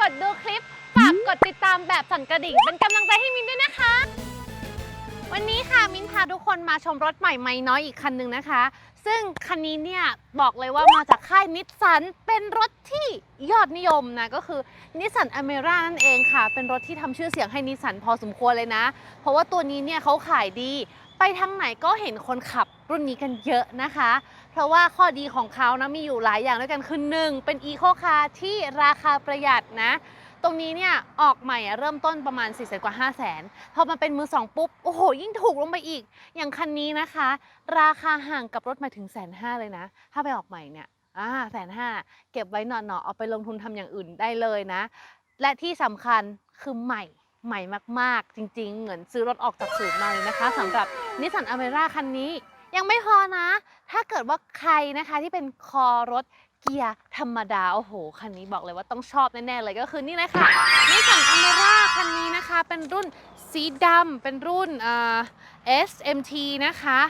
กดดูคลิป ฝากกดติดตามแบบสั่นกระดิ่ง เป็นกำลังใจให้มินด้วยนะคะ วันนี้ค่ะมินพาทุกคนมาชมรถใหม่ไม่น้อยอีกคันหนึ่งนะคะ ซึ่งคันนี้เนี่ยบอกเลยว่ามาจากค่ายนิสสันเป็นรถที่ยอดนิยมนะก็คือนิสสันอเมร่านั่นเองค่ะ เป็นรถที่ทำชื่อเสียงให้นิสสันพอสมควรเลยนะ เพราะว่าตัวนี้เนี่ยเขาขายดี ไปทางไหนก็เห็นคนขับรุ่นนี้กันเยอะนะคะ เพราะว่าข้อดีของเขานะมีอยู่หลายอย่างด้วยกันคือหนึ่งเป็นอีโคคาร์ที่ราคาประหยัดนะตรงนี้เนี่ยออกใหม่เริ่มต้นประมาณ4ี่แสนกว่า5 0 0แสนพอมาเป็นมือสองปุ๊บ โอ้โห ยิ่งถูกลงไปอีก อย่างคันนี้นะคะ ราคาห่างกับรถมาถึงแสนห้าเลยนะ ถ้าไปออกใหม่เนี่ยอ่าแสนห้าเก็บไว้หน่อๆเอาไปลงทุนทำอย่างอื่นได้เลยนะ และที่สำคัญคือใหม่ใหม่มากๆ จริง ๆ เหมือนซื้อรถออกจากศูนย์มาเลยนะคะสำหรับนิสสันอเมร่าคันนี้ ยังไม่พอนะ ถ้าเกิดว่าใครนะคะที่เป็นคอรถเกียร์ธรรมดา โอ้โห คันนี้บอกเลยว่าต้องชอบแน่ๆเลยก็คือนี่เลยค่ะนี่สันอเมร่าคันนี้นะคะ เป็นรุ่นสีดำเป็นรุ่นเอ่อ SMT นะคะ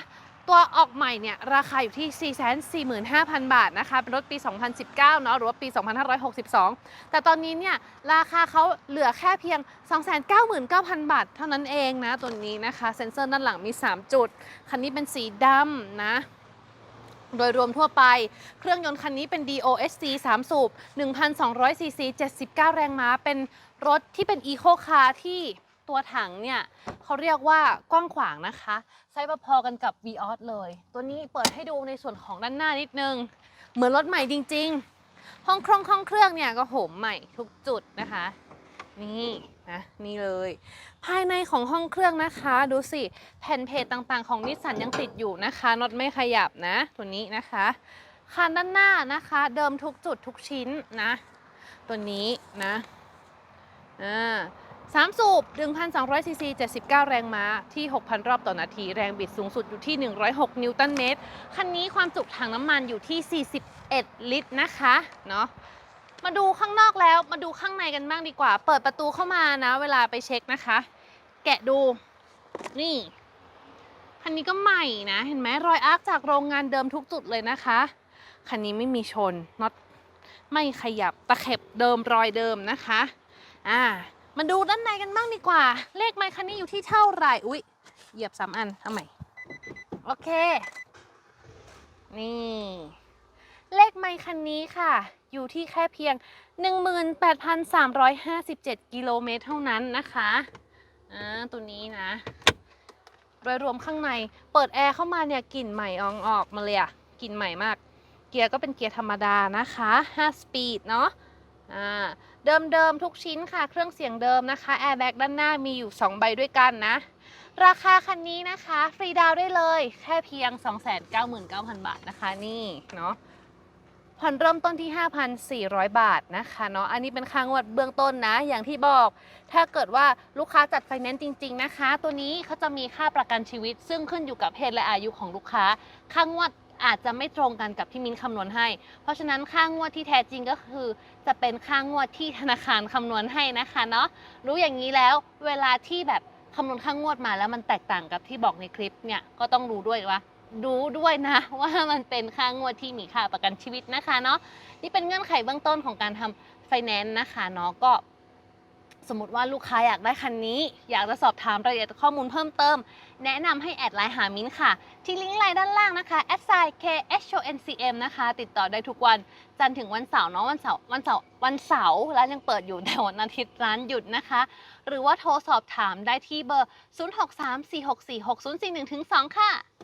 ตัวออกใหม่เนี่ยราคาอยู่ที่ 445,000 บาทนะคะเป็นรถปี 2019 เนาะหรือว่าปี 2562 แต่ตอนนี้เนี่ยราคาเขาเหลือแค่เพียง 299,000 บาท เท่านั้นเองนะตัวนี้นะคะเซ็นเซอร์ด้านหลังมี 3 จุด คันนี้เป็นสีดำนะโดยรวมทั่วไป เครื่องยนต์คันนี้เป็น DOHC 3 สูบ 1,200ซีซี79 แรงม้า เป็นรถที่เป็น Eco Car ที่ ตัวถังเนี่ยเขาเรียกว่ากว้างขวางนะคะไซส์พอๆกันกับ v ีออเลย ตัวนี้เปิดให้ดูในส่วนของด้านหน้านิดนึง เหมือนรถใหม่จริง ๆ ห้องเครื่องห้องเครื่องเนี่ยก็โหมใหม่ทุกจุดนะคะ นี่นะนี่เลย ภายในของห้องเครื่องนะคะ ดูสิ แผ่นเพจต่างๆ ของนิสสันยังติดอยู่นะคะน็อตไม่ขยับนะ ตัวนี้นะคะคานด้านหน้านะคะ เดิมทุกจุดทุกชิ้นนะ ตัวนี้นะอ่า สามสูบ 1,200 ซีซี 79 แรงม้า ที่ 6,000 รอบต่อนาที แรงบิดสูงสุดอยู่ที่ 106 นิวตันเมตร คันนี้ความจุถังน้ำมันอยู่ที่ 41 ลิตรนะคะ เนาะมาดูข้างนอกแล้ว มาดูข้างในกันบ้างดีกว่า เปิดประตูเข้ามานะ เวลาไปเช็คนะคะ แกะดู นี่ คันนี้ก็ใหม่นะ เห็นไหมรอยอาร์คจากโรงงานเดิมทุกจุดเลยนะคะ คันนี้ไม่มีชนน็อตไม่ขยับตะเข็บเดิมรอยเดิมนะคะ อ่า มาดูด้านในกันบ้างดีกว่า เลขไมค์คันนี้อยู่ที่เท่าไหร่ อุ๊ยเหยียบสามอันทำไมโอเค นี่ เลขไมค์คันนี้ค่ะ อยู่ที่แค่เพียง 18,357 กิโลเมตรเท่านั้นนะคะอ่าตัวนี้นะโดยรวมข้างใน เปิดแอร์เข้ามาเนี่ยกลิ่นใหม่อองออกมาเลยอะกลิ่นใหม่มาก เกียร์ก็เป็นเกียร์ธรรมดานะคะ 5 สปีดเนาะ อ่าเดิมๆทุกชิ้นค่ะ เครื่องเสียงเดิมนะคะแอร์แบ็กด้านหน้ามีอยู่ 2 ใบด้วยกันนะ ราคาคันนี้นะคะ ฟรีดาวได้เลยแค่เพียง 299,000 บาทนะคะนี่เนาะผ่อนเริ่มต้นที่ 5,400 บาทนะคะเนาะ อันนี้เป็นค่างวดเบื้องต้นนะ อย่างที่บอก ถ้าเกิดว่าลูกค้าจัดไฟแนนซ์จริง ๆ นะคะ ตัวนี้เขาจะมีค่าประกันชีวิต ซึ่งขึ้นอยู่กับเพศและอายุของลูกค้า ค่างวด อาจจะไม่ตรงกันกับที่มิ้นคำนวณให้ เพราะฉะนั้นค่างวดที่แท้จริงก็คือ จะเป็นค่างวดที่ธนาคารคำนวณให้นะคะเนาะรู้อย่างนี้แล้วเวลาที่แบบคำนวณค่างวดมาแล้วมันแตกต่างกับที่บอกในคลิปเนี่ยก็ต้องรู้ด้วยว่ารู้ด้วยนะว่ามันเป็นค่างวดที่มีค่าประกันชีวิตนะคะเนาะนี่เป็นเงื่อนไขเบื้องต้นของการทำไฟแนนซ์นะคะเนาะก็ สมมติว่าลูกค้าอยากได้คันนี้ อยากจะสอบถามรายละเอียดข้อมูลเพิ่มเติม แนะนำให้แอดไลน์หามิ้นค่ะ ที่ลิงก์ไลน์ด้านล่างนะคะ a d s i g n k h o n c m นะคะ ติดต่อได้ทุกวัน จันทร์ถึงวันเสาร์เนาะวันเสาร์วันเสาร์วันเสาร์ร้านยังเปิดอยู่แต่วันอาทิตย์ร้านหยุดนะคะ หรือว่าโทรสอบถามได้ที่เบอร์ 0634646041-2ค่ะ